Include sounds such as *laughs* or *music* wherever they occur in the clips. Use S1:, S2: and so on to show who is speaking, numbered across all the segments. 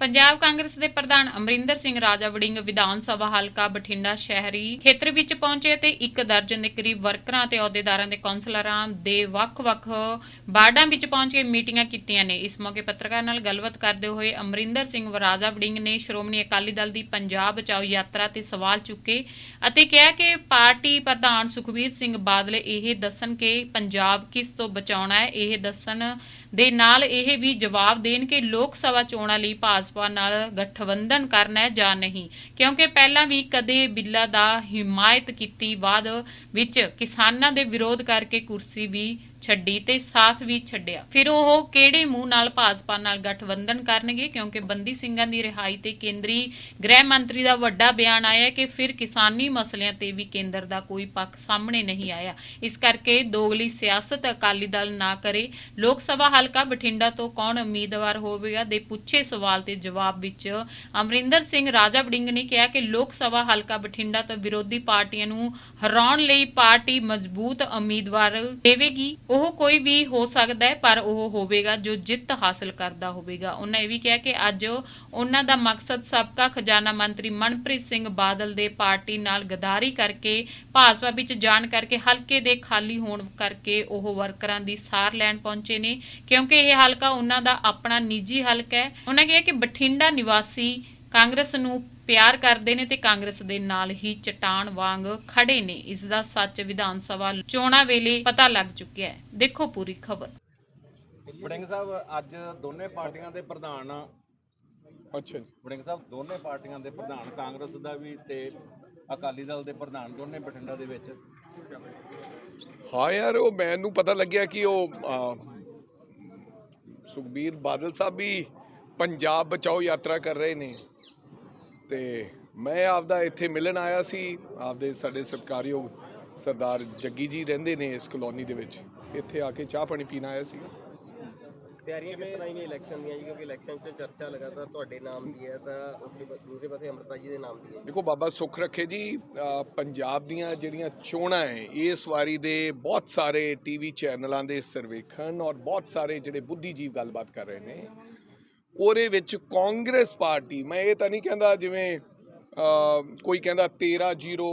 S1: ਪੰਜਾਬ ਕਾਂਗਰਸ ਦੇ ਪ੍ਰਧਾਨ ਅਮਰਿੰਦਰ ਸਿੰਘ ਰਾਜਾ ਵੜਿੰਗ ਵਿਧਾਨ ਸਭਾ ਹਲਕਾ ਬਠਿੰਡਾ ਸ਼ਹਿਰੀ ਖੇਤਰ ਵਿੱਚ ਪਹੁੰਚੇ ਤੇ ਇੱਕ ਦਰਜਨ ਦੇ ਕਰੀਬ ਵਰਕਰਾਂ ਤੇ ਅਹੁਦੇਦਾਰਾਂ ਦੇ ਕੌਂਸਲਰਾਂ ਦੇ ਵੱਖ-ਵੱਖ ਵਾਰਡਾਂ ਵਿੱਚ ਪਹੁੰਚ ਕੇ ਮੀਟਿੰਗਾਂ ਕੀਤੀਆਂ ਨੇ। ਇਸ ਮੌਕੇ ਪੱਤਰਕਾਰ ਨਾਲ ਗੱਲਬਾਤ ਕਰਦੇ ਹੋਏ ਅਮਰਿੰਦਰ ਸਿੰਘ ਰਾਜਾ ਵੜਿੰਗ ਨੇ ਸ਼੍ਰੋਮਣੀ ਅਕਾਲੀ ਦਲ ਦੀ ਪੰਜਾਬ ਬਚਾਓ ਯਾਤਰਾ ਤੇ ਸਵਾਲ ਚੁੱਕੇ ਅਤੇ ਕਿਹਾ ਕਿ ਪਾਰਟੀ ਪ੍ਰਧਾਨ ਸੁਖਬੀਰ ਸਿੰਘ ਬਾਦਲ ਇਹ ਦੱਸਣ ਕਿ ਪੰਜਾਬ ਕਿਸ ਤੋਂ ਬਚਾਉਣਾ ਹੈ, ਇਹ ਦੱਸਣ ਦੇ ਨਾਲ ਇਹ ਵੀ ਜਵਾਬ ਦੇਣ ਕਿ ਲੋਕ ਸਭਾ ਚੋਣਾਂ ਲਈ ਭਾਜਪਾ ਨਾਲ ਗਠਬੰਧਨ ਕਰਨਾ ਹੈ ਜਾਂ ਨਹੀਂ। ਕਿਉਂਕਿ ਪਹਿਲਾਂ ਵੀ ਕਦੇ ਬਿੱਲਾ ਦਾ ਹਿਮਾਇਤ ਕੀਤੀ, ਬਾਅਦ ਵਿੱਚ ਕਿਸਾਨਾਂ ਦੇ ਵਿਰੋਧ ਕਰਕੇ ਕੁਰਸੀ ਵੀ ਛੱਡੀ ਤੇ ਸਾਥ ਵੀ ਛੱਡਿਆ। ਫਿਰ ਉਹ ਕਿਹੜੇ ਮੂੰਹ ਨਾਲ, ਭਾਜਪਾ ਨਾਲ ਗਠਬੰਧਨ ਕਰਨਗੇ? ਕਿਉਂਕਿ ਬੰਦੀ ਸਿੰਘਾਂ ਦੀ ਰਿਹਾਈ ਤੇ ਕੇਂਦਰੀ ਗ੍ਰਹਿ ਮੰਤਰੀ ਦਾ ਵੱਡਾ ਬਿਆਨ ਆਇਆ ਕਿ ਫਿਰ ਕਿਸਾਨੀ ਮਸਲਿਆਂ ਤੇ ਵੀ ਕੇਂਦਰ ਦਾ ਕੋਈ ਪੱਖ ਸਾਹਮਣੇ ਨਹੀਂ ਆਇਆ। ਇਸ ਕਰਕੇ ਦੋਗਲੀ ਸਿਆਸਤ ਅਕਾਲੀ ਦਲ ਨਾ ਕਰੇ। ਲੋਕ ਸਭਾ ਹਲਕਾ ਬਠਿੰਡਾ ਤੋਂ ਕੌਣ ਉਮੀਦਵਾਰ ਹੋਵੇਗਾ ਦੇ ਪੁੱਛੇ ਸਵਾਲ ਤੇ ਜਵਾਬ ਵਿੱਚ ਅਮਰਿੰਦਰ ਸਿੰਘ ਰਾਜਾ ਵੜਿੰਗ ਨੇ ਕਿਹਾ ਕਿ ਲੋਕ ਸਭਾ ਹਲਕਾ ਬਠਿੰਡਾ ਤੋਂ ਵਿਰੋਧੀ ਪਾਰਟੀਆਂ ਨੂੰ ਹਰਾਉਣ ਲਈ ਪਾਰਟੀ ਮਜ਼ਬੂਤ ਉਮੀਦਵਾਰ ਦੇਵੇਗੀ। ਉਹ ਕੋਈ ਵੀ ਹੋ ਸਕਦਾ ਹੈ, ਪਰ ਉਹ ਹੋਵੇਗਾ ਜੋ ਜਿੱਤ ਹਾਸਲ ਕਰਦਾ ਹੋਵੇਗਾ। ਉਹਨਾਂ ਇਹ ਵੀ ਕਿਹਾ ਕਿ ਅੱਜ ਉਹਨਾਂ ਦਾ ਮਕਸਦ ਸਾਬਕਾ ਖਜ਼ਾਨਾ ਮੰਤਰੀ ਮਨਪ੍ਰੀਤ ਸਿੰਘ ਬਾਦਲ ਦੇ ਪਾਰਟੀ ਨਾਲ ਗਦਾਰੀ ਕਰਕੇ, ਭਾਜਪਾ ਵਿੱਚ ਜਾਣ ਕਰਕੇ, ਹਲਕੇ ਦੇ ਖਾਲੀ ਹੋਣ ਕਰਕੇ ਉਹ ਵਰਕਰਾਂ ਦੀ ਸਾਰ ਲੈਣ ਪਹੁੰਚੇ ਨੇ। ਕਿਉਂਕਿ ਇਹ ਹਲਕਾ ਉਹਨਾਂ ਦਾ ਆਪਣਾ ਨਿੱਜੀ ਹਲਕਾ ਹੈ। ਉਹਨਾਂ ਕਿਹਾ ਕਿ ਬਠਿੰਡਾ ਨਿਵਾਸੀ ਕਾਂਗਰਸ ਨੂੰ ਪਿਆਰ ਕਰਦੇ ਨੇ ਤੇ ਕਾਂਗਰਸ ਦੇ ਨਾਲ ਹੀ ਚਟਾਨ ਵਾਂਗ ਖੜੇ ਨੇ। ਇਸ ਦਾ ਸੱਚ ਵਿਧਾਨ ਸਭਾ ਚੋਣਾਂ ਵੇਲੇ ਪਤਾ ਲੱਗ ਚੁੱਕਿਆ ਹੈ। ਦੇਖੋ ਪੂਰੀ ਖਬਰ।
S2: ਵੜਿੰਗ ਸਾਹਿਬ ਅੱਜ ਦੋਨੇ ਪਾਰਟੀਆਂ ਦੇ ਪ੍ਰਧਾਨ
S3: ਅੱਛਾ ਜੀ।
S2: ਵੜਿੰਗ ਸਾਹਿਬ ਦੋਨੇ ਪਾਰਟੀਆਂ ਦੇ ਪ੍ਰਧਾਨ ਕਾਂਗਰਸ ਦਾ ਵੀ ਤੇ ਅਕਾਲੀ ਦਲ ਦੇ ਪ੍ਰਧਾਨ ਦੋਨੇ ਬਠਿੰਡਾ ਦੇ ਵਿੱਚ।
S3: ਹਾਂ ਯਾਰ ਉਹ ਮੈਨੂੰ ਪਤਾ ਲੱਗਿਆ ਕਿ ਉਹ ਸੁਖਬੀਰ ਬਾਦਲ ਸਾਹਿਬ ਵੀ ਪੰਜਾਬ ਬਚਾਓ ਯਾਤਰਾ ਕਰ ਰਹੇ ਨੇ। ਤੇ ਮੈਂ ਆਪਦਾ ਇੱਥੇ ਮਿਲਣ ਆਇਆ ਸੀ। ਆਪਦੇ ਸਾਡੇ ਸਤਿਕਾਰਯੋਗ ਸਰਦਾਰ ਜੱਗੀ ਜੀ ਰਹਿੰਦੇ ਨੇ ਇਸ ਕਲੋਨੀ ਦੇ ਵਿੱਚ। ਇੱਥੇ ਆ ਕੇ ਚਾਹ ਪਾਣੀ ਪੀਣ ਆਇਆ ਸੀ
S4: ਤਿਆਰੀਆਂ ਕਿਸ ਤਰ੍ਹਾਂ ਨੇ ਇਲੈਕਸ਼ਨ ਦੀਆਂ ਜੀ? ਕਿਉਂਕਿ ਇਲੈਕਸ਼ਨ 'ਚ ਚਰਚਾ ਲਗਾਤਾਰ ਤੁਹਾਡੇ ਨਾਮ ਦੀ ਹੈ ਤਾਂ ਦੂਸਰੇ ਪਾਸੇ ਅੰਮ੍ਰਿਤਾ ਜੀ ਦੇ ਨਾਮ ਦੀ ਹੈ।
S3: ਦੇਖੋ ਬਾਬਾ ਸੁੱਖ ਰੱਖੇ ਜੀ ਪੰਜਾਬ ਦੀਆਂ ਜਿਹੜੀਆਂ ਚੋਣਾਂ ਹੈ ਇਸ ਵਾਰੀ ਦੇ ਬਹੁਤ ਸਾਰੇ ਟੀਵੀ ਚੈਨਲਾਂ ਦੇ ਸਰਵੇਖਣ ਔਰ ਬਹੁਤ ਸਾਰੇ ਜਿਹੜੇ ਬੁੱਧੀਜੀਵ ਗੱਲਬਾਤ ਕਰ ਰਹੇ ਨੇ। ਉਹਦੇ ਵਿੱਚ ਕਾਂਗਰਸ ਪਾਰਟੀ, ਮੈਂ ਇਹ ਤਾਂ ਨਹੀਂ ਕਹਿੰਦਾ ਜਿਵੇਂ ਕੋਈ ਕਹਿੰਦਾ 13 0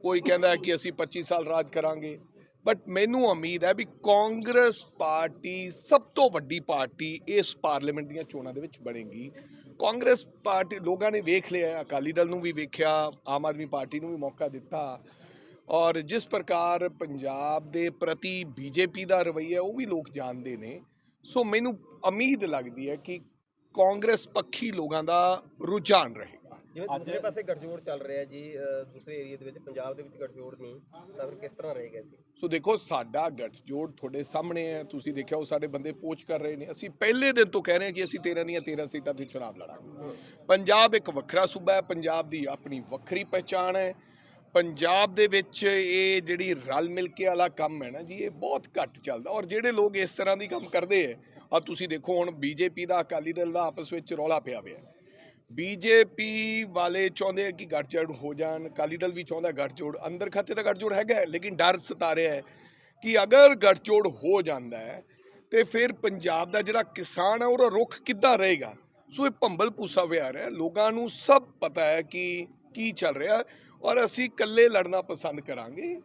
S3: ਕੋਈ ਕਹਿੰਦਾ ਕਿ ਅਸੀਂ 25 ਸਾਲ ਰਾਜ ਕਰਾਂਗੇ। ਬਟ ਮੈਨੂੰ ਉਮੀਦ ਹੈ ਵੀ ਕਾਂਗਰਸ ਪਾਰਟੀ ਸਭ ਤੋਂ ਵੱਡੀ ਪਾਰਟੀ ਇਸ ਪਾਰਲੀਮੈਂਟ ਦੀਆਂ ਚੋਣਾਂ ਦੇ ਵਿੱਚ ਬਣੇਗੀ। ਕਾਂਗਰਸ ਪਾਰਟੀ, ਲੋਕਾਂ ਨੇ ਵੇਖ ਲਿਆ, ਅਕਾਲੀ ਦਲ ਨੂੰ ਵੀ ਵੇਖਿਆ, ਆਮ ਆਦਮੀ ਪਾਰਟੀ ਨੂੰ ਵੀ ਮੌਕਾ ਦਿੱਤਾ। ਔਰ ਜਿਸ ਪ੍ਰਕਾਰ ਪੰਜਾਬ ਦੇ ਪ੍ਰਤੀ ਬੀਜੇਪੀ ਦਾ ਰਵੱਈਆ, ਉਹ ਵੀ ਲੋਕ ਜਾਣਦੇ ਨੇ। ਸੋ ਮੈਨੂੰ ਉਮੀਦ ਲੱਗਦੀ ਹੈ ਕਿ ਕਾਂਗਰਸ ਪੱਖੀ ਲੋਕਾਂ ਦਾ ਰੁਝਾਨ ਰਹੇਗਾ।
S4: ਜਿਵੇਂ ਦੂਸਰੇ ਪਾਸੇ ਗੱਠਜੋੜ ਚੱਲ ਰਿਹਾ ਜੀ ਦੂਸਰੇ ਏਰੀਆ ਦੇ ਵਿੱਚ ਪੰਜਾਬ ਦੇ ਵਿੱਚ ਗੱਠਜੋੜ ਨਹੀਂ ਤਾਂ ਫਿਰ ਕਿਸ ਤਰ੍ਹਾਂ ਰਹੇਗਾ ਜੀ?
S3: ਸੋ ਦੇਖੋ ਸਾਡਾ ਗੱਠਜੋੜ ਤੁਹਾਡੇ ਸਾਹਮਣੇ ਹੈ ਤੁਸੀਂ ਦੇਖਿਆ ਉਹ ਸਾਡੇ ਬੰਦੇ ਪੋਚ ਕਰ ਰਹੇ ਨੇ। ਅਸੀਂ ਪਹਿਲੇ ਦਿਨ ਤੋਂ ਕਹਿ ਰਹੇ ਹਾਂ ਕਿ ਅਸੀਂ 13 ਦੀਆਂ 13 ਸੀਟਾਂ ਤੇ ਚੁਣਾਵ ਲੜਾਂਗੇ। ਪੰਜਾਬ ਇੱਕ ਵੱਖਰਾ ਸੂਬਾ ਹੈ ਪੰਜਾਬ ਦੀ ਆਪਣੀ ਵੱਖਰੀ ਪਹਿਚਾਣ ਹੈ। ਪੰਜਾਬ ਦੇ ਵਿੱਚ ਇਹ ਜਿਹੜੀ ਰਲ ਮਿਲ ਕੇ ਵਾਲਾ ਕੰਮ ਹੈ ਨਾ ਜੀ ਇਹ ਬਹੁਤ ਘੱਟ ਚੱਲਦਾ। ਔਰ ਜਿਹੜੇ ਲੋਕ ਇਸ ਤਰ੍ਹਾਂ ਦੀ ਕੰਮ ਕਰਦੇ ਹੈ ਆ ਤੁਸੀਂ ਦੇਖੋ ਹੁਣ ਬੀਜੇਪੀ ਦਾ ਅਕਾਲੀ ਦਲ ਦਾ ਆਪਸ ਵਿੱਚ ਰੌਲਾ ਪਿਆ ਹੋਇਆ ਹੈ। ਬੀਜੇਪੀ ਵਾਲੇ ਚਾਹੁੰਦੇ ਆ ਕਿ ਗੱਠਜੋੜ ਹੋ ਜਾਣ, ਅਕਾਲੀ ਦਲ ਵੀ ਚਾਹੁੰਦਾ ਗੱਠਜੋੜ, ਅੰਦਰ ਖਾਤੇ ਤਾਂ ਗੱਠਜੋੜ ਹੈਗਾ ਲੇਕਿਨ ਡਰ ਸਤਾ ਰਿਹਾ ਹੈ ਕਿ ਅਗਰ ਗੱਠਜੋੜ ਹੋ ਜਾਂਦਾ ਹੈ, ਤੇ ਫਿਰ ਪੰਜਾਬ ਦਾ ਜਿਹੜਾ ਕਿਸਾਨ ਹੈ, ਉਹਦਾ ਰੁਖ ਕਿੱਦਾਂ ਰਹੇਗਾ? ਸੋ ਇਹ ਭੰਬਲ ਪੂਸਾ ਵਿਹਾਰ ਹੈ, ਲੋਕਾਂ ਨੂੰ ਸਭ ਪਤਾ ਹੈ ਕਿ ਕੀ ਚੱਲ ਰਿਹਾ ਔਰ ਅਸੀਂ ਇਕੱਲੇ ਲੜਨਾ ਪਸੰਦ ਕਰਾਂਗੇ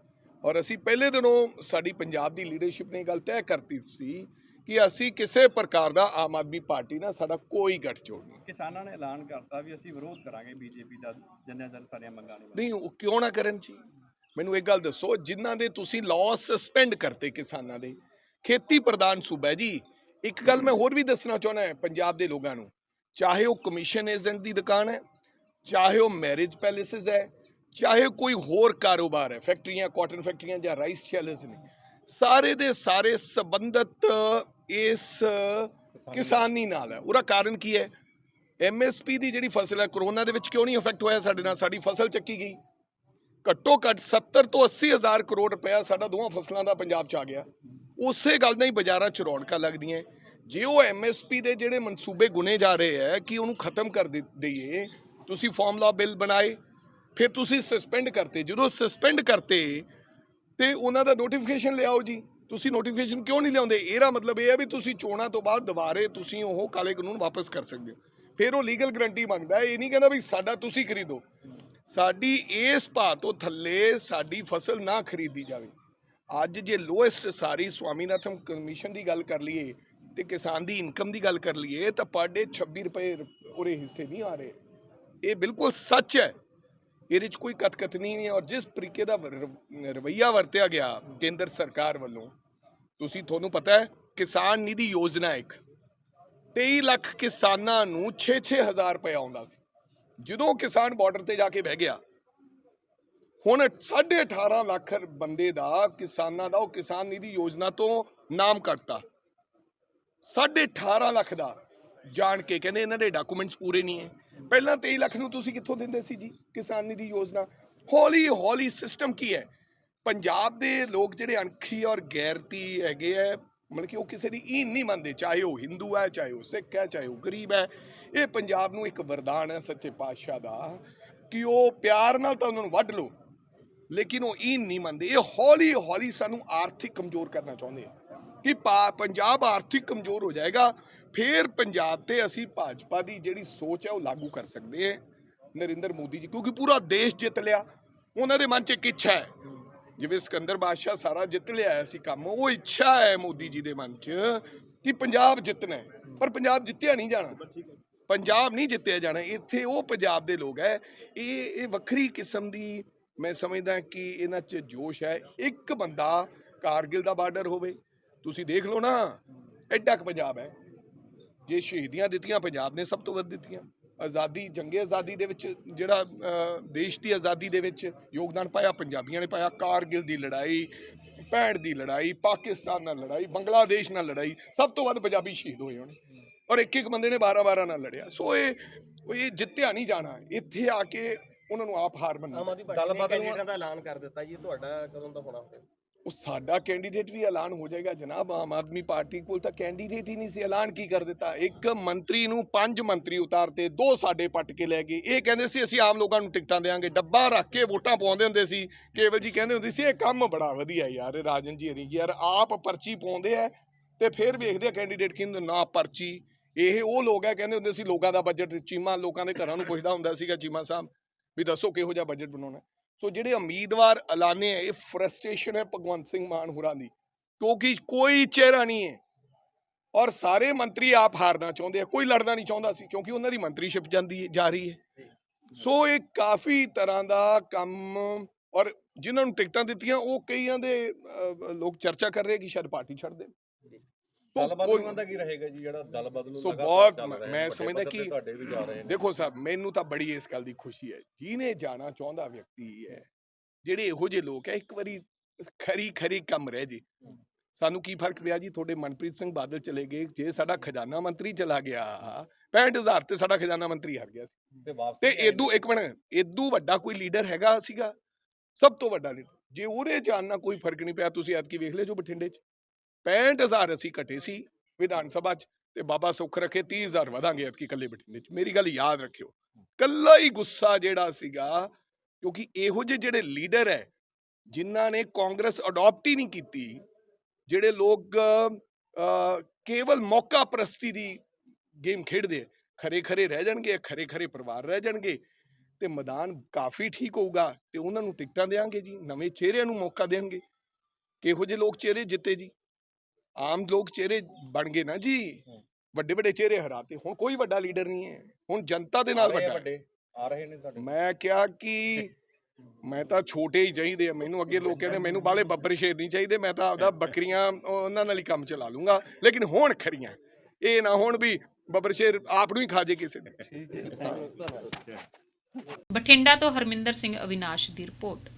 S3: ਔਰ ਅਸੀਂ ਪਹਿਲੇ ਦਿਨੋਂ ਸਾਡੀ ਪੰਜਾਬ ਦੀ ਲੀਡਰਸ਼ਿਪ ਨੇ ਗੱਲ ਤੈਅ ਕਰਤੀ ਸੀ ਕਿ ਅਸੀਂ ਕਿਸੇ ਪ੍ਰਕਾਰ ਦਾ ਆਮ ਆਦਮੀ ਪਾਰਟੀ ਨਾਲ ਸਾਡਾ ਕੋਈ ਗੱਠਜੋੜ ਨਹੀਂ।
S5: ਕਿਸਾਨਾਂ ਨੇ ਐਲਾਨ ਕਰਤਾ ਵੀ ਅਸੀਂ ਵਿਰੋਧ ਕਰਾਂਗੇ ਬੀਜੇਪੀ ਦਾ ਜਿੰਨਿਆਂ ਚਿਰ ਸਾਡੀਆਂ ਮੰਗਾਂ ਨਹੀਂ
S3: ਨਹੀਂ ਉਹ ਕਿਉਂ ਨਾ ਕਰਨ ਜੀ? ਮੈਨੂੰ ਇੱਕ ਗੱਲ ਦੱਸੋ ਜਿਨ੍ਹਾਂ ਦੇ ਤੁਸੀਂ ਲਾਅ ਸਸਪੈਂਡ ਕਰਤੇ ਕਿਸਾਨਾਂ ਦੇ ਖੇਤੀ ਪ੍ਰਧਾਨ ਸੂਬਾ ਜੀ ਇੱਕ ਗੱਲ ਮੈਂ ਹੋਰ ਵੀ ਦੱਸਣਾ ਚਾਹੁੰਦਾ ਹਾਂ ਪੰਜਾਬ ਦੇ ਲੋਕਾਂ ਨੂੰ। ਚਾਹੇ ਉਹ ਕਮਿਸ਼ਨ ਏਜੰਟ ਦੀ ਦੁਕਾਨ ਹੈ ਚਾਹੇ ਉਹ ਮੈਰਿਜ ਪੈਲੇਸਿਸ ਹੈ ਚਾਹੇ ਕੋਈ ਹੋਰ ਕਾਰੋਬਾਰ ਹੈ ਫੈਕਟਰੀਆਂ ਕਾਟਨ ਫੈਕਟਰੀਆਂ ਜਾਂ ਰਾਈਸ ਸ਼ੈਲਰਸ ਨੇ ਸਾਰੇ ਦੇ ਸਾਰੇ ਸੰਬੰਧਤ ਇਸ ਕਿਸਾਨੀ ਨਾਲ ਹੈ। ਉਹਦਾ ਕਾਰਨ ਕੀ ਹੈ? ਐਮਐਸਪੀ ਦੀ ਜਿਹੜੀ ਫਸਲ ਹੈ ਕਰੋਨਾ ਦੇ ਵਿੱਚ ਕਿਉਂ ਨਹੀਂ ਇਫੈਕਟ ਹੋਇਆ ਸਾਡੇ ਨਾਲ? ਸਾਡੀ ਫਸਲ ਚੱਕੀ ਗਈ। ਘੱਟੋ ਘੱਟ 70 ਤੋਂ 80 ਹਜ਼ਾਰ ਕਰੋੜ ਰੁਪਇਆ ਸਾਡਾ ਦੋਵਾਂ ਫਸਲਾਂ ਦਾ ਪੰਜਾਬ 'ਚ ਆ ਗਿਆ। ਉਸੇ ਗੱਲ ਨਾਲ ਹੀ ਬਾਜ਼ਾਰਾਂ 'ਚ ਰੌਣਕਾਂ ਲੱਗਦੀਆਂ ਜੇ ਉਹ ਐਮਐਸਪੀ ਦੇ ਜਿਹੜੇ ਮਨਸੂਬੇ ਗੁਨੇ ਜਾ ਰਹੇ ਹੈ ਕਿ ਉਹਨੂੰ ਖਤਮ ਕਰ ਦੇ- ਦਈਏ, ਤੁਸੀਂ ਫਾਰਮੂਲਾ ਬਿੱਲ ਬਣਾਏ, ਫਿਰ ਤੁਸੀਂ ਸਸਪੈਂਡ ਕਰਤੇ। ਜਦੋਂ ਸਸਪੈਂਡ ਕਰਤੇ, ਤੇ ਉਹਨਾਂ ਦਾ ਨੋਟੀਫਿਕੇਸ਼ਨ ਲਿਆਓ ਜੀ। ਤੁਸੀਂ ਨੋਟੀਫਿਕੇਸ਼ਨ ਕਿਉਂ ਨਹੀਂ ਲਿਆਉਂਦੇ? ਇਹਦਾ ਮਤਲਬ ਇਹ ਹੈ ਵੀ ਤੁਸੀਂ ਚੋਣਾਂ ਤੋਂ ਬਾਅਦ ਦੁਬਾਰੇ ਤੁਸੀਂ ਉਹ ਕਾਲੇ ਕਾਨੂੰਨ ਵਾਪਸ ਕਰ ਸਕਦੇ ਹੋ। ਫਿਰ ਉਹ ਲੀਗਲ ਗਰੰਟੀ ਮੰਗਦਾ ਇਹ ਨਹੀਂ ਕਹਿੰਦਾ ਵੀ ਸਾਡਾ ਤੁਸੀਂ ਖਰੀਦੋ। ਸਾਡੀ ਇਸ ਭਾਅ ਤੋਂ ਥੱਲੇ ਸਾਡੀ ਫਸਲ ਨਾ ਖਰੀਦੀ ਜਾਵੇ। ਅੱਜ ਜੇ ਲੋਐਸਟ ਸਾਰੀ ਸਵਾਮੀਨਾਥਨ ਕਮਿਸ਼ਨ ਦੀ ਗੱਲ ਕਰ ਲਈਏ ਤੇ ਕਿਸਾਨ ਦੀ ਇਨਕਮ ਦੀ ਗੱਲ ਕਰ ਲਈਏ ਤਾਂ ਪਰ ਡੇ 26 ਰੁਪਏ ਉਹਦੇ ਹਿੱਸੇ ਨਹੀਂ ਆ ਰਹੇ। ਇਹ ਬਿਲਕੁਲ ਸੱਚ ਹੈ। ਇਹਦੇ 'ਚ ਕੋਈ ਕਤਕਤਨੀ ਨਹੀਂ ਹੈ ਔਰ ਜਿਸ ਤਰੀਕੇ ਦਾ ਰ- ਰਵੱਈਆ ਵਰਤਿਆ ਗਿਆ ਕੇਂਦਰ ਸਰਕਾਰ ਵੱਲੋਂ, ਤੁਸੀਂ ਤੁਹਾਨੂੰ ਪਤਾ ਹੈ ਕਿਸਾਨ ਨਿਧੀ ਯੋਜਨਾ ਇੱਕ 23 ਲੱਖ ਕਿਸਾਨਾਂ ਨੂੰ 6-6 ਹਜ਼ਾਰ ਰੁਪਏ ਆਉਂਦਾ ਸੀ। ਜਦੋਂ ਕਿਸਾਨ ਬਾਰਡਰ ਤੇ ਜਾ ਕੇ ਬਹਿ ਗਿਆ, ਹੁਣ 18.5 ਲੱਖ ਬੰਦੇ ਦਾ ਕਿਸਾਨਾਂ ਦਾ, ਉਹ ਕਿਸਾਨ ਨਿਧੀ ਯੋਜਨਾ ਤੋਂ ਨਾਮ ਕੱਟਤਾ। 18.5 ਲੱਖ ਦਾ। ਜਾਣ ਕੇ ਕਹਿੰਦੇ ਇਹਨਾਂ ਦੇ ਡਾਕੂਮੈਂਟਸ ਪੂਰੇ ਨਹੀਂ ਹੈ। ਪਹਿਲਾਂ 23 ਲੱਖ ਨੂੰ ਤੁਸੀਂ ਕਿੱਥੋਂ ਦਿੰਦੇ ਸੀ ਜੀ ਕਿਸਾਨ ਨਿਧੀ ਯੋਜਨਾ? ਹੌਲੀ ਹੌਲੀ ਸਿਸਟਮ ਕੀ ਹੈ? ਪੰਜਾਬ ਦੇ ਲੋਕ ਜਿਹੜੇ ਅਣਖੀ ਔਰ ਗੈਰਤੀ ਹੈਗੇ ਹੈ ਮਤਲਬ ਕਿ ਉਹ ਕਿਸੇ ਦੀ ਈਨ ਨਹੀਂ ਮੰਨਦੇ, ਚਾਹੇ ਉਹ ਹਿੰਦੂ ਹੈ, ਚਾਹੇ ਉਹ ਸਿੱਖ ਹੈ, ਚਾਹੇ ਉਹ ਗਰੀਬ ਹੈ, ਇਹ ਪੰਜਾਬ ਨੂੰ ਇੱਕ ਵਰਦਾਨ ਹੈ ਸੱਚੇ ਪਾਤਸ਼ਾਹ ਦਾ ਕਿ ਉਹ ਪਿਆਰ ਨਾਲ ਤਾਂ ਉਹਨਾਂ ਨੂੰ ਵੱਢ ਲਓ, ਲੇਕਿਨ ਉਹ ਈਨ ਨਹੀਂ ਮੰਨਦੇ। ਇਹ ਹੌਲੀ ਹੌਲੀ ਸਾਨੂੰ ਆਰਥਿਕ ਕਮਜ਼ੋਰ ਕਰਨਾ ਚਾਹੁੰਦੇ ਆ ਕਿ ਪਾ- ਪੰਜਾਬ ਆਰਥਿਕ ਕਮਜ਼ੋਰ ਹੋ ਜਾਏਗਾ ਫਿਰ ਪੰਜਾਬ ਤੇ ਅਸੀਂ ਭਾਜਪਾ ਦੀ ਜਿਹੜੀ ਸੋਚ ਹੈ ਉਹ ਲਾਗੂ ਕਰ ਸਕਦੇ ਹਾਂ ਨਰਿੰਦਰ ਮੋਦੀ ਜੀ, ਕਿਉਂਕਿ ਪੂਰਾ ਦੇਸ਼ ਜਿੱਤ ਲਿਆ। ਉਹਨਾਂ ਦੇ ਮਨ 'ਚ ਇੱਕ ਇੱਛਾ ਹੈ। ਜਿਵੇਂ ਸਿਕੰਦਰ ਬਾਦਸ਼ਾਹ ਸਾਰਾ ਜਿੱਤ ਲਿਆ ਸੀ ਕੰਮ, ਉਹ ਇੱਛਾ ਹੈ ਮੋਦੀ ਜੀ ਦੇ ਮਨ 'ਚ ਕਿ ਪੰਜਾਬ ਜਿੱਤਣਾ ਪਰ ਪੰਜਾਬ ਜਿੱਤਿਆ ਨਹੀਂ ਜਾਣਾ। ਪੰਜਾਬ ਨਹੀਂ ਜਿੱਤਿਆ ਜਾਣਾ। ਇੱਥੇ ਉਹ ਪੰਜਾਬ ਦੇ ਲੋਕ ਹੈ। ਇਹ ਇਹ ਵੱਖਰੀ ਕਿਸਮ ਦੀ ਮੈਂ ਸਮਝਦਾ ਕਿ ਇਹਨਾਂ 'ਚ ਜੋਸ਼ ਹੈ। ਇੱਕ ਬੰਦਾ ਕਾਰਗਿਲ ਦਾ ਬਾਰਡਰ ਹੋਵੇ। ਤੁਸੀਂ ਦੇਖ ਲਓ ਨਾ, ਐਡਾ ਕੁ ਪੰਜਾਬ ਹੈ। ਜੇ ਸ਼ਹੀਦੀਆਂ ਦਿੱਤੀਆਂ ਪੰਜਾਬ ਨੇ ਸਭ ਤੋਂ ਵੱਧ ਦਿੱਤੀਆਂ। ਆਜ਼ਾਦੀ ਜੰਗੇ ਆਜ਼ਾਦੀ ਦੇ ਵਿੱਚ ਜਿਹੜਾ ਦੇਸ਼ ਦੀ ਆਜ਼ਾਦੀ ਦੇ ਵਿੱਚ ਯੋਗਦਾਨ ਪਾਇਆ ਪੰਜਾਬੀਆਂ ਨੇ ਪਾਇਆ ਕਾਰਗਿਲ ਦੀ ਲੜਾਈ ਪੈੜ ਦੀ ਲੜਾਈ ਪਾਕਿਸਤਾਨ ਨਾਲ ਲੜਾਈ ਬੰਗਲਾਦੇਸ਼ ਨਾਲ ਲੜਾਈ ਸਭ ਤੋਂ ਵੱਧ ਪੰਜਾਬੀ ਸ਼ਹੀਦ ਹੋਏ ਹੋਣੇ। ਔਰ ਇੱਕ ਇੱਕ ਬੰਦੇ ਨੇ 12 12 ਨਾਲ ਲੜਿਆ। ਸੋ ਇਹ ਇਹ ਜਿੱਤਿਆ ਨਹੀਂ ਜਾਣਾ। ਇੱਥੇ ਆ ਕੇ ਉਹਨਾਂ ਨੂੰ ਆਪ ਹਾਰ ਮੰਨਣੀ
S2: ਦਲ
S4: ਦਾ ਐਲਾਨ ਕਰ ਦਿੱਤਾ ਜੀ ਤੁਹਾਡਾ ਕਦੋਂ ਦਾ ਹੋਣਾ?
S3: ਉਹ ਸਾਡਾ ਕੈਂਡੀਡੇਟ ਵੀ ਐਲਾਨ ਹੋ ਜਾਏਗਾ ਜਨਾਬ, ਆਮ ਆਦਮੀ ਪਾਰਟੀ ਕੋਲ ਤਾਂ ਕੈਂਡੀਡੇਟ ਹੀ ਨਹੀਂ ਸੀ, ਐਲਾਨ ਕੀ ਕਰ ਦਿੱਤਾ? ਇੱਕ ਮੰਤਰੀ ਨੂੰ ਪੰਜ ਮੰਤਰੀ ਉਤਾਰਤੇ, ਦੋ ਸਾਡੇ ਪੱਟ ਕੇ ਲੈ ਗਏ। ਇਹ ਕਹਿੰਦੇ ਸੀ, ਅਸੀਂ ਆਮ ਲੋਕਾਂ ਨੂੰ ਟਿਕਟਾਂ ਦੇਾਂਗੇ ਡੱਬਾ ਰੱਖ ਕੇ ਵੋਟਾਂ ਪਾਉਂਦੇ ਹੁੰਦੇ ਸੀ। ਕੇਵਲ ਜੀ ਕਹਿੰਦੇ ਹੁੰਦੇ ਸੀ, ਇਹ ਕੰਮ ਬੜਾ ਵਧੀਆ ਯਾਰ ਰਾਜਨ ਜੀ ਹਰੀ ਯਾਰ ਆਪ ਪਰਚੀ ਪਾਉਂਦੇ ਆ ਤੇ ਫਿਰ ਵੇਖਦੇ ਆ ਕੈਂਡੀਡੇਟ ਕਹਿੰਦੇ ਨਾ ਪਰਚੀ। ਇਹ ਉਹ ਲੋਕ ਆ, ਕਹਿੰਦੇ ਹੁੰਦੇ ਸੀ, ਲੋਕਾਂ ਦਾ ਬਜਟ ਚੀਮਾ, ਲੋਕਾਂ ਦੇ ਘਰਾਂ ਨੂੰ ਪੁੱਛਦਾ ਹੁੰਦਾ ਸੀਗਾ ਚੀਮਾ ਸਾਹਿਬ, ਵੀ ਦੱਸੋ ਕਿਹੋ ਜਿਹਾ ਬਜਟ ਬਣਾਉਣਾ। ਸੋ ਜਿਹੜੇ ਉਮੀਦਵਾਰ ਐਲਾਨੇ ਆ, ਇਹ ਫਰਸਟ੍ਰੇਸ਼ਨ ਹੈ ਭਗਵੰਤ ਸਿੰਘ ਮਾਨ ਹੋਰਾਂ ਦੀ, ਕਿਉਂਕਿ ਕੋਈ ਚਿਹਰਾ ਨਹੀਂ ਹੈ। ਔਰ ਸਾਰੇ ਮੰਤਰੀ ਆਪ ਹਾਰਨਾ ਚਾਹੁੰਦੇ ਆ, ਕੋਈ ਲੜਨਾ ਨਹੀਂ ਚਾਹੁੰਦਾ ਸੀ, ਕਿਉਂਕਿ ਉਹਨਾਂ ਦੀ ਮੰਤਰੀਸ਼ਿਪ ਜਾਂਦੀ ਹੈ, ਜਾ ਰਹੀ ਹੈ। ਸੋ ਇਹ ਕਾਫੀ ਤਰ੍ਹਾਂ ਦਾ ਕੰਮ, ਔਰ ਜਿਨ੍ਹਾਂ ਨੂੰ ਟਿਕਟਾਂ ਦਿੱਤੀਆਂ, ਉਹ ਕਈਆਂ ਦੇ ਲੋਕ ਚਰਚਾ ਕਰ ਰਹੇ ਕਿ ਸ਼ਾਇਦ ਪਾਰਟੀ ਛੱਡ ਦੇਣ।
S2: ਦਲ
S3: ਕੋਈ-
S2: ਬਦਲੂਆਂ ਦਾ ਕੀ ਰਹੇਗਾ ਜੀ ਜਿਹੜਾ ਦਲ ਬਦਲੂ
S3: ਸੋ
S2: ਲਗਾਤਾਰ
S3: ਬਹੁਤ
S2: ਚੱਲ
S3: ਮੈਂ-
S2: ਰਿਹਾ ਹੈ,
S3: ਮੈਂ
S2: ਵੱਡੇ
S3: ਸਮਝਦਾ
S2: ਪੱਧਰ ਤੇ
S3: ਕਿ-
S2: ਤੁਹਾਡੇ ਵੀ ਜਾ ਰਹੇ ਨੇ।
S3: ਦੇਖੋ ਸਾਹਿਬ ਮੈਨੂੰ ਤਾਂ ਬੜੀ ਇਸ ਗੱਲ ਦੀ ਖੁਸ਼ੀ ਹੈ। ਜਿਹਨੇ ਜਾਣਾ ਚਾਹੁੰਦਾ ਵਿਅਕਤੀ ਹੈ ਜਿਹੜੇ ਇਹੋ ਜਿਹੇ ਲੋਕ ਹੈ ਇੱਕ ਵਾਰੀ ਖਰੀ ਖਰੀ ਕੰਮ ਰਹਿ ਜੇ। ਸਾਨੂੰ ਕੀ ਫ਼ਰਕ ਪਿਆ ਜੀ? ਤੁਹਾਡੇ ਮਨਪ੍ਰੀਤ ਸਿੰਘ ਬਾਦਲ ਚਲੇ ਗਏ ਜੇ ਸਾਡਾ ਖਜ਼ਾਨਾ ਮੰਤਰੀ ਚਲਾ ਗਿਆ 65000 ਤੇ ਸਾਡਾ ਖਜ਼ਾਨਾ ਮੰਤਰੀ ਹਾਰ ਗਿਆ ਸੀ।
S2: ਤੇ ਵਾਪਸ
S3: ਤੇ ਇਦੂ ਇੱਕ ਮਿੰਟ ਇਦੂ ਵੱਡਾ ਕੋਈ ਲੀਡਰ ਹੈਗਾ ਸੀਗਾ? ਸਭ ਤੋਂ ਵੱਡਾ ਲੀਡਰ। ਜੇ ਉਹਦੇ ਜਾਣ ਨਾਲ ਕੋਈ ਫ਼ਰਕ ਨਹੀਂ ਪਿਆ ਤੁਸੀਂ ਐਤਕੀ ਵੇਖ ਲਿਓ ਜੋ ਬਠਿੰਡੇ 'ਚ। 65000 ਅਸੀਂ ਘਟੇ ਸੀ ਵਿਧਾਨ ਸਭਾ 'ਚ ਤੇ ਬਾਬਾ ਸੁੱਖ ਰੱਖੇ 30000 ਵਧਾਂਗੇ ਐਤਕੀ ਕੱਲੇ ਬਠਿੰਡੇ 'ਚ। ਮੇਰੀ ਗੱਲ ਯਾਦ ਰੱਖਿਓ। ਕੱਲਾ ਹੀ ਗੁੱਸਾ ਜਿਹੜਾ ਸੀਗਾ ਕਿਉਂਕਿ ਇਹੋ ਜਿਹੇ ਜਿਹੜੇ ਲੀਡਰ ਹੈ ਜਿਨ੍ਹਾਂ ਨੇ ਕਾਂਗਰਸ ਅਡਾਪਟ ਹੀ ਨਹੀਂ ਕੀਤੀ ਜਿਹੜੇ ਲੋਕ ਕੇਵਲ ਮੌਕਾ ਪ੍ਰਸਤੀ ਦੀ ਗੇਮ ਖੇਡਦੇ ਖਰੇ ਖਰੇ ਰਹਿ ਜਾਣਗੇ ਖਰੇ ਖਰੇ ਪਰਿਵਾਰ ਰਹਿ ਜਾਣਗੇ ਤੇ ਮੈਦਾਨ ਕਾਫੀ ਠੀਕ ਹੋਊਗਾ ਤੇ ਉਹਨਾਂ ਨੂੰ ਟਿਕਟਾਂ ਦੇਾਂਗੇ ਜੀ ਨਵੇਂ ਚਿਹਰਿਆਂ ਨੂੰ ਮੌਕਾ ਦੇਣਗੇ। ਕਿਹੋ ਜਿਹੇ ਲੋਕ ਚਿਹਰੇ ਜਿੱਤੇ ਜੀ? ਆਮ ਲੋਕ ਚਿਹਰੇ ਬਣ ਗਏ ਨਾ ਜੀ। ਵੱਡੇ ਵੱਡੇ ਚਿਹਰੇ ਹਰਾਤੇ। ਹੁਣ ਕੋਈ ਵੱਡਾ ਲੀਡਰ ਨਹੀਂ ਹੈ। ਹੁਣ ਜਨਤਾ ਦੇ ਨਾਲ ਵੱਡਾ ਹੈ।
S2: ਵੱਡੇ। ਆ ਰਹੇ ਨੇ ਤੁਹਾਡੇ।
S3: ਮੈਂ ਕਿਹਾ ਕਿ *laughs* ਮੈਂ ਤਾਂ ਛੋਟੇ ਹੀ ਚਾਹੀਦੇ ਆ। ਮੈਨੂੰ ਅੱਗੇ ਲੋਕ ਕਹਿੰਦੇ ਮੈਨੂੰ ਬਾਲੇ ਬੱਬਰ ਸ਼ੇਰ ਨਹੀਂ ਚਾਹੀਦੇ। ਮੈਂ ਤਾਂ ਆਪਦਾ *laughs* ਬੱਕਰੀਆਂ ਉਹਨਾਂ ਨਾਲ ਹੀ ਕੰਮ ਚਲਾ ਲੂੰਗਾ। ਲੇਕਿਨ ਹੁਣ ਖਰੀਆਂ ਇਹ ਨਾ ਹੁਣ ਵੀ ਬੱਬਰ ਸ਼ੇਰ ਆਪ ਨੂੰ ਹੀ ਖਾ ਜੇ ਕਿਸੇ ਨੇ।
S1: ਬਠਿੰਡਾ ਤੋਂ ਹਰਮਿੰਦਰ ਸਿੰਘ ਅਵਿਨਾਸ਼ ਦੀ ਰਿਪੋਰਟ।